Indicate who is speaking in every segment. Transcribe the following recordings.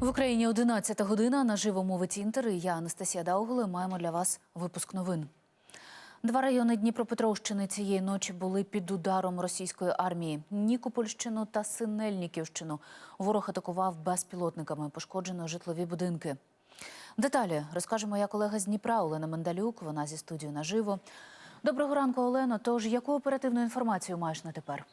Speaker 1: В Україні 11 година на живому мовить Інтер. Я Анастасія Даугли. Маємо для вас випуск новин. Два райони Дніпропетровщини цієї ночі були під ударом російської армії. Нікопольщину та Синельниківщину ворог атакував безпілотниками. Пошкоджено житлові будинки. Деталі розкаже моя колега з Дніпра Олена Мендалюк. Вона зі студією наживо. Доброго ранку, Олено. Тож яку оперативну інформацію маєш на тепер?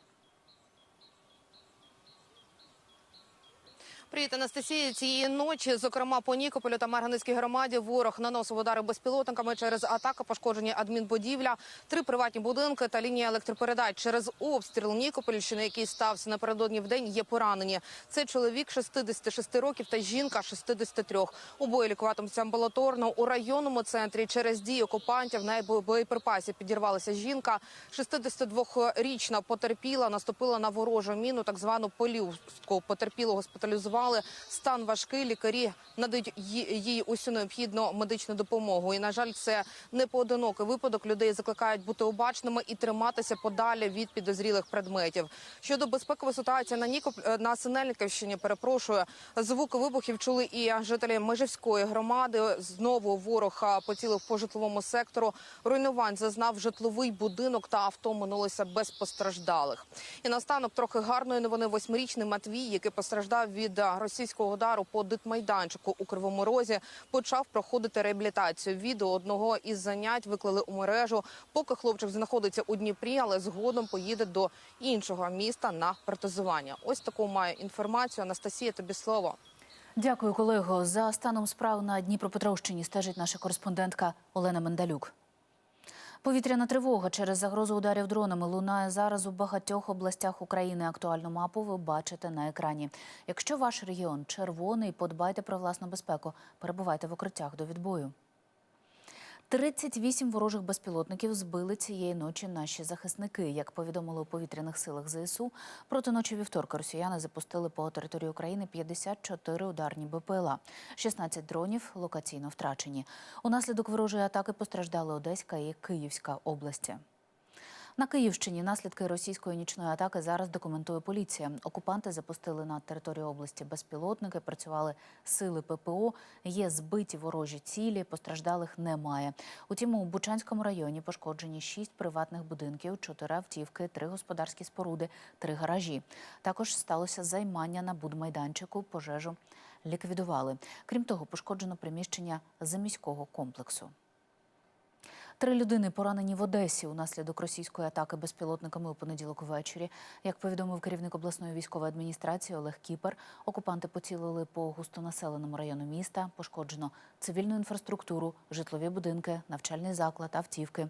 Speaker 2: Привіт, Анастасія. Цієї ночі, зокрема по Нікополю та Марганецькій громаді, ворог наносив удари безпілотниками через атаку пошкоджені адмінбудівля, три приватні будинки та лінія електропередач. Через обстріл Нікопольщини, який стався напередодні в день, є поранені. Це чоловік 66 років та жінка 63. Обоє лікуватимуться амбулаторно у районному центрі. Через дії окупантів на боєприпасі підірвалася жінка. 62-річна потерпіла, наступила на ворожу міну, так звану полівську. Потерпілу госпіталізували. Стан важкий. Лікарі надають їй усю необхідну медичну допомогу. І на жаль, це не поодинокий випадок. Людей закликають бути обачними і триматися подалі від підозрілих предметів. Щодо безпекової ситуації на Нікоп е, на Синельниківщині, перепрошую, звуки вибухів чули і жителі Межівської громади. Знову ворог поцілив по житловому сектору. Руйнувань зазнав житловий будинок та авто минулося без постраждалих. І наостанок трохи гарної новини. Восьмирічний Матвій, який постраждав від російського удару по дитмайданчику у Кривому Розі, почав проходити реабілітацію. Відео одного із занять виклали у мережу. Поки хлопчик знаходиться у Дніпрі, але згодом поїде до іншого міста на протезування. Ось таку маю інформацію. Анастасія, тобі слово.
Speaker 1: Дякую, колего. За станом справ на Дніпропетровщині стежить наша кореспондентка Олена Мендалюк. Повітряна тривога через загрозу ударів дронами лунає зараз у багатьох областях України. Актуальну мапу ви бачите на екрані. Якщо ваш регіон червоний, подбайте про власну безпеку. Перебувайте в укриттях до відбою. 38 ворожих безпілотників збили цієї ночі наші захисники. Як повідомили у повітряних силах ЗСУ, проти ночі вівторка росіяни запустили по території України 54 ударні БПЛА. 16 дронів локаційно втрачені. Унаслідок ворожої атаки постраждали Одеська і Київська області. На Київщині наслідки російської нічної атаки зараз документує поліція. Окупанти запустили на територію області безпілотники, працювали сили ППО. Є збиті ворожі цілі, постраждалих немає. Утім, у Бучанському районі пошкоджені шість приватних будинків, чотири автівки, три господарські споруди, три гаражі. Також сталося займання на будмайданчику. Пожежу ліквідували. Крім того, пошкоджено приміщення заміського комплексу. Три людини поранені в Одесі унаслідок російської атаки безпілотниками у понеділок ввечері. Як повідомив керівник обласної військової адміністрації Олег Кіпер, окупанти поцілили по густонаселеному району міста. Пошкоджено цивільну інфраструктуру, житлові будинки, навчальний заклад, автівки.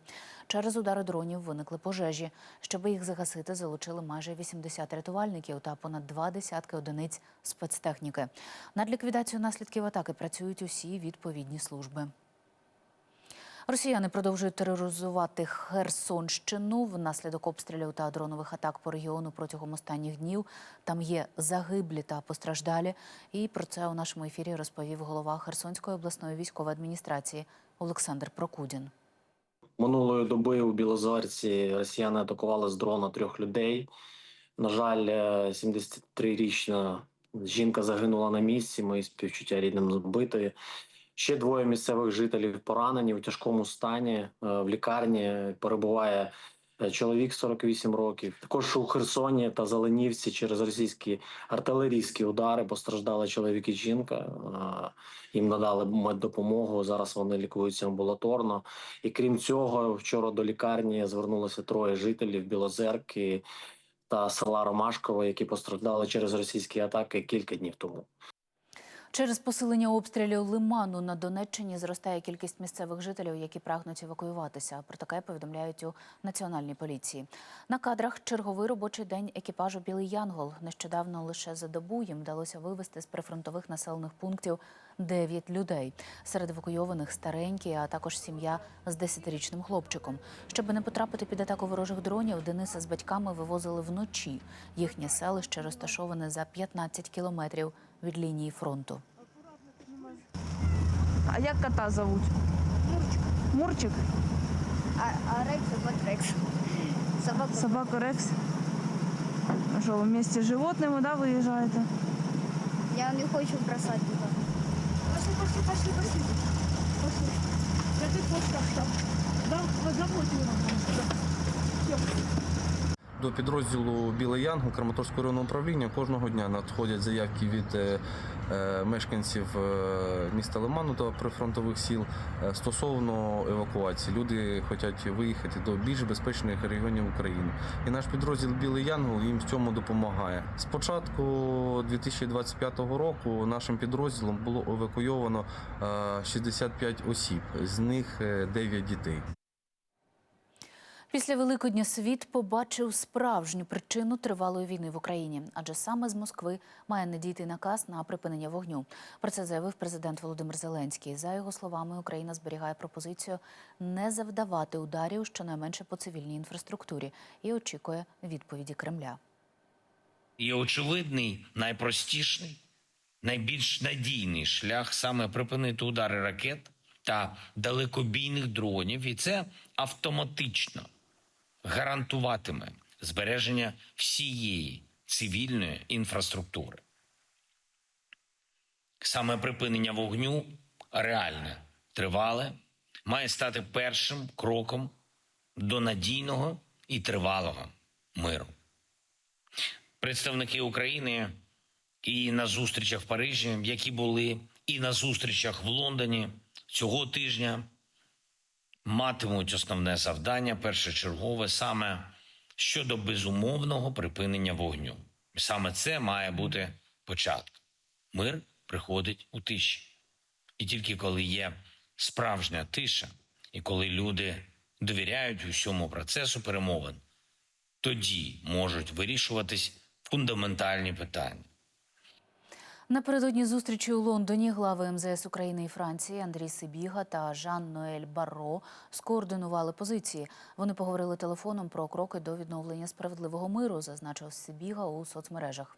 Speaker 1: Через удари дронів виникли пожежі. Щоб їх загасити, залучили майже 80 рятувальників та понад два десятки одиниць спецтехніки. Над ліквідацією наслідків атаки працюють усі відповідні служби. Росіяни продовжують тероризувати Херсонщину внаслідок обстрілів та дронових атак по регіону протягом останніх днів. Там є загиблі та постраждалі. І про це у нашому ефірі розповів голова Херсонської обласної військової адміністрації Олександр Прокудін.
Speaker 3: Минулої доби у Білозорці росіяни атакували з дрона трьох людей. На жаль, е, 73-річна жінка загинула на місці. Мої співчуття рідним збитої. Ще двоє місцевих жителів поранені у тяжкому стані. Е, В лікарні перебуває е, чоловік 48 років. Також у Херсоні та Зеленівці через російські артилерійські удари постраждали чоловік і жінка. Е, Їм надали меддопомогу. Зараз вони лікуються амбулаторно. І крім цього, вчора до лікарні звернулося троє жителів Білозерки та села Ромашково, які постраждали через російські атаки кілька днів тому.
Speaker 1: Через посилення обстрілів лиману на Донеччині зростає кількість місцевих жителів, які прагнуть евакуюватися. Про таке повідомляють у національній поліції. На кадрах черговий робочий день екіпажу Білий Янгол. Нещодавно лише за добу їм вдалося вивезти з прифронтових населених пунктів 9 людей. Серед евакуйованих старенькі, а також сім'я з 10-річним хлопчиком. Щоб не потрапити під атаку ворожих дронів, Дениса з батьками вивозили вночі. Їхнє селище розташоване за 15 кілометрів від лінії фронту.
Speaker 4: А як кота зовуть? Мурчик. Мурчик?
Speaker 5: А, а Рекс вот Рекс. Собака.
Speaker 4: Собака Рекс. А що, ви вместе з животними, да, виїжджаєте?
Speaker 5: Я не хочу бросати туди.
Speaker 6: Пошли, пошли, пошли, пошли. Пошли. Я тут вот так там. Да, домой ты
Speaker 7: До підрозділу Білий Янгол Краматорського районного управління кожного дня надходять заявки від е, е, мешканців е, міста Лиману та прифронтових сіл стосовно евакуації. Люди хочуть виїхати до більш безпечних регіонів України. І наш підрозділ Білий Янгол їм в цьому допомагає. З початку 2025 року нашим підрозділом було евакуйовано е, 65 осіб, з них е, 9 дітей.
Speaker 1: Після Великодня світ побачив справжню причину тривалої війни в Україні, адже саме з Москви має надійти наказ на припинення вогню. Про це заявив президент Володимир Зеленський. За його словами, Україна зберігає пропозицію не завдавати ударів щонайменше по цивільній інфраструктурі і очікує відповіді Кремля.
Speaker 8: Є очевидний, найпростіший, найбільш надійний шлях саме припинити удари ракет та далекобійних дронів, і це автоматично гарантуватиме збереження всієї цивільної інфраструктури. Саме припинення вогню реальне, тривале, має стати першим кроком до надійного і тривалого миру представники України і на зустрічах в Парижі, які були, і на зустрічах в Лондоні цього тижня матимуть основне завдання першочергове саме щодо безумовного припинення вогню. Саме це має бути початком. Мир приходить у тиші. І тільки коли є справжня тиша, і коли люди довіряють усьому процесу перемовин, тоді можуть вирішуватись фундаментальні питання.
Speaker 1: Напередодні зустрічі у Лондоні глави МЗС України і Франції Андрій Сибіга та Жан-Ноель Барро скоординували позиції. Вони поговорили телефоном про кроки до відновлення справедливого миру, зазначив Сибіга у соцмережах.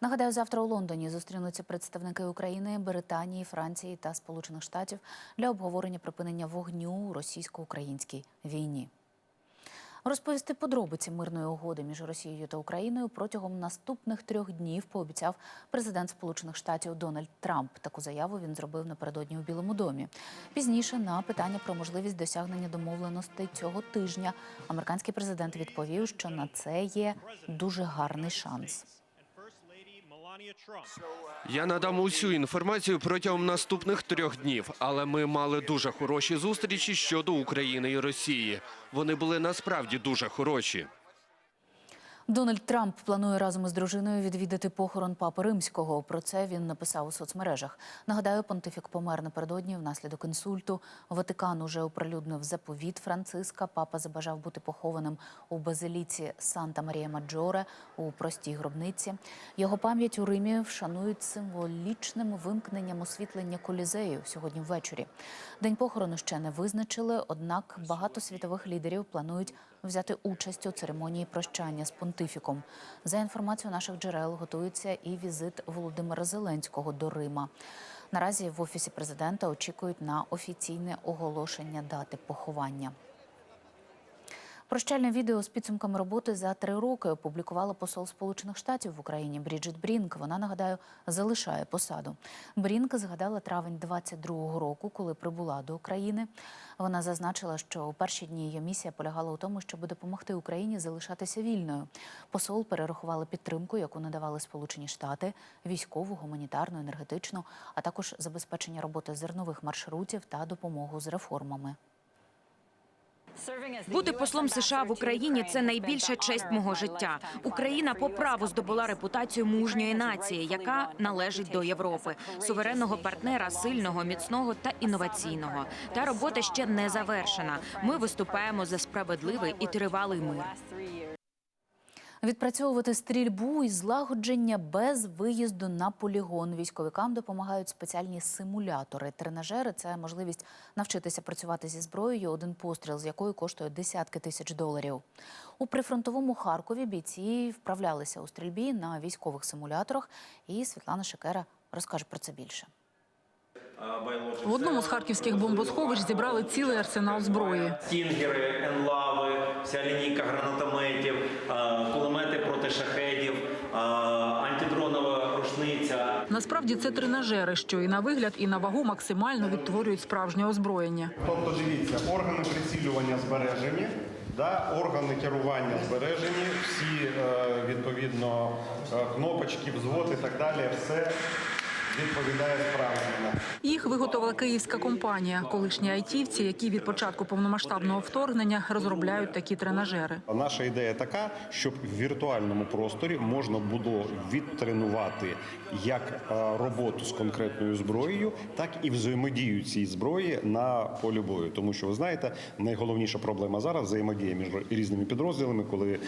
Speaker 1: Нагадаю, завтра у Лондоні зустрінуться представники України, Британії, Франції та Сполучених Штатів для обговорення припинення вогню у російсько-українській війні. Розповісти подробиці мирної угоди між Росією та Україною протягом наступних трьох днів пообіцяв президент Сполучених Штатів Дональд Трамп. Таку заяву він зробив напередодні у Білому домі. Пізніше на питання про можливість досягнення домовленостей цього тижня американський президент відповів, що на це є дуже гарний шанс.
Speaker 9: Я надам усю інформацію протягом наступних трьох днів, але ми мали дуже хороші зустрічі щодо України і Росії. Вони були насправді дуже хороші.
Speaker 1: Дональд Трамп планує разом із дружиною відвідати похорон папи римського. Про це він написав у соцмережах. Нагадаю, понтифік помер напередодні внаслідок інсульту. Ватикан уже оприлюднив заповіт Франциска. Папа забажав бути похованим у базиліці Санта Марія Маджоре у простій гробниці. Його пам'ять у Римі вшанують символічним вимкненням освітлення колізею сьогодні ввечері. День похорону ще не визначили, однак багато світових лідерів планують взяти участь у церемонії прощання з понтифіком. За інформацією наших джерел, готується і візит Володимира Зеленського до Рима. Наразі в офісі президента очікують на офіційне оголошення дати поховання. Прощальне відео з підсумками роботи за три роки опублікувала посол Сполучених Штатів в Україні Бріджит Брінк. Вона нагадаю залишає посаду. Брінк згадала травень 22-го року, коли прибула до України. Вона зазначила, що у перші дні її місія полягала у тому, щоб допомогти Україні залишатися вільною. Посол перерахувала підтримку, яку надавали Сполучені Штати, військову, гуманітарну, енергетичну, а також забезпечення роботи зернових маршрутів та допомогу з реформами.
Speaker 10: Бути послом США в Україні це найбільша честь мого життя. Україна по праву здобула репутацію мужньої нації, яка належить до Європи, суверенного партнера, сильного, міцного та інноваційного. Та робота ще не завершена. Ми виступаємо за справедливий і тривалий мир.
Speaker 1: Відпрацьовувати стрільбу і злагодження без виїзду на полігон. Військовикам допомагають спеціальні симулятори. Тренажери це можливість навчитися працювати зі зброєю, один постріл з якої коштує десятки тисяч доларів. У прифронтовому Харкові бійці вправлялися у стрільбі на військових симуляторах. І Світлана Шекера розкаже про це більше.
Speaker 11: В одному з харківських бомбосховищ зібрали цілий арсенал зброї.
Speaker 12: Стінгери, енлави, вся лінійка гранатометів, е, кулемети проти шахедів, е, антидронова рушниця.
Speaker 11: Насправді це тренажери, що і на вигляд, і на вагу максимально відтворюють справжнє озброєння.
Speaker 13: Тобто, дивіться, органи прицілювання збережені, да, органи керування збережені, всі е, відповідно кнопочки, взвод і так далі, все відповідає справжньому.
Speaker 11: Їх виготовила київська компанія, колишні айтівці, які від початку повномасштабного вторгнення розробляють такі тренажери.
Speaker 13: Наша ідея така, щоб в віртуальному просторі можна було відтренувати як е, роботу з конкретною зброєю, так і взаємодію цієї зброї на полі бою. Тому що ви знаєте, найголовніша проблема зараз взаємодія між різними підрозділами, коли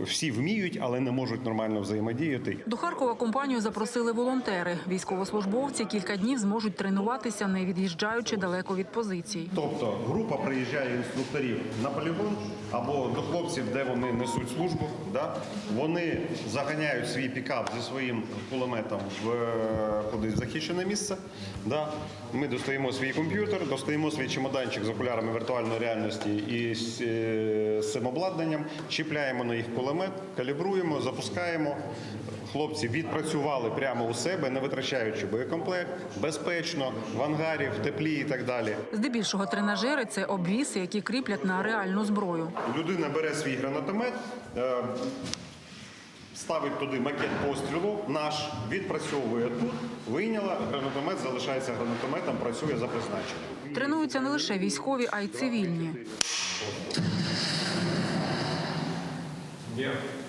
Speaker 13: всі вміють, але не можуть нормально взаємодіяти.
Speaker 11: До Харкова компанію запросили волонтери. Військовослужбовці кілька днів зможуть тренуватися, не від'їжджаючи далеко від позицій.
Speaker 13: Тобто група приїжджає інструкторів на полігон або до хлопців, де вони несуть службу. Да? Вони заганяють свій пікап зі своїм кулеметом в е, кудись захищене місце. Да? Ми достаємо свій комп'ютер, достаємо свій чемоданчик з окулярами віртуальної реальності і з, е, цим обладнанням, чіпляємо на їх кулемет, калібруємо, запускаємо. Хлопці відпрацювали прямо у себе, не витрачаючи боєкомплект, безпечно, в ангарі, в теплі і так далі.
Speaker 11: Здебільшого тренажери це обвіси, які кріплять на реальну зброю.
Speaker 13: Людина бере свій гранатомет, е, ставить туди макет пострілу, наш відпрацьовує тут, вийняла, гранатомет залишається гранатометом, працює за призначенням.
Speaker 11: Тренуються не лише військові, а й цивільні.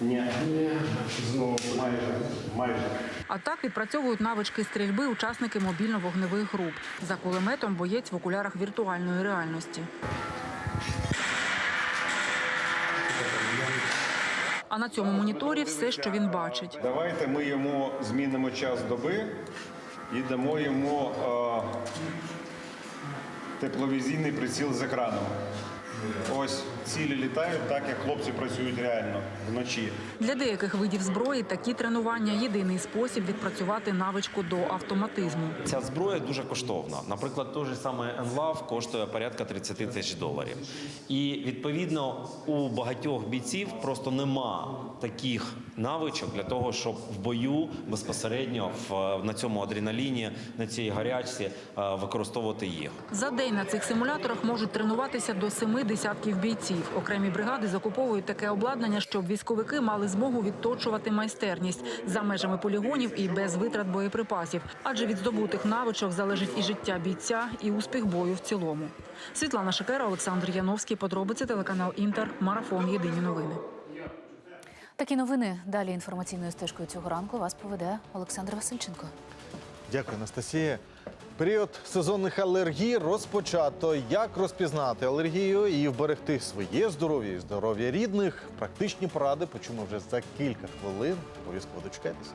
Speaker 13: Ні. Знову майже, майже.
Speaker 11: А так відпрацьовують навички стрільби учасники мобільно-вогневих груп. За кулеметом боєць в окулярах віртуальної реальності. А на цьому моніторі все, що він бачить.
Speaker 13: Давайте ми йому змінимо час доби і дамо йому е, тепловізійний приціл з екраном. Ось цілі літають так, як хлопці працюють реально вночі.
Speaker 11: Для деяких видів зброї такі тренування єдиний спосіб відпрацювати навичку до автоматизму.
Speaker 14: Ця зброя дуже коштовна. Наприклад, той же самий Енлав коштує порядка 30 тисяч доларів. І відповідно у багатьох бійців просто нема таких навичок для того, щоб в бою безпосередньо в на цьому адреналіні, на цій гарячці е, використовувати їх.
Speaker 11: За день на цих симуляторах можуть тренуватися до семи десятків бійців. Окремі бригади закуповують таке обладнання, щоб військовики мали змогу відточувати майстерність за межами полігонів і без витрат боєприпасів. Адже від здобутих навичок залежить і життя бійця, і успіх бою в цілому. Світлана Шикера, Олександр Яновський. Подробиці телеканал Інтер. Марафон. Єдині новини.
Speaker 1: Такі новини далі інформаційною стежкою цього ранку вас поведе Олександр Васильченко.
Speaker 15: Дякую, Анастасія. Період сезонних алергій розпочато. Як розпізнати алергію і вберегти своє здоров'я і здоров'я рідних? Практичні поради почуємо вже за кілька хвилин. Обов'язково дочекайтеся.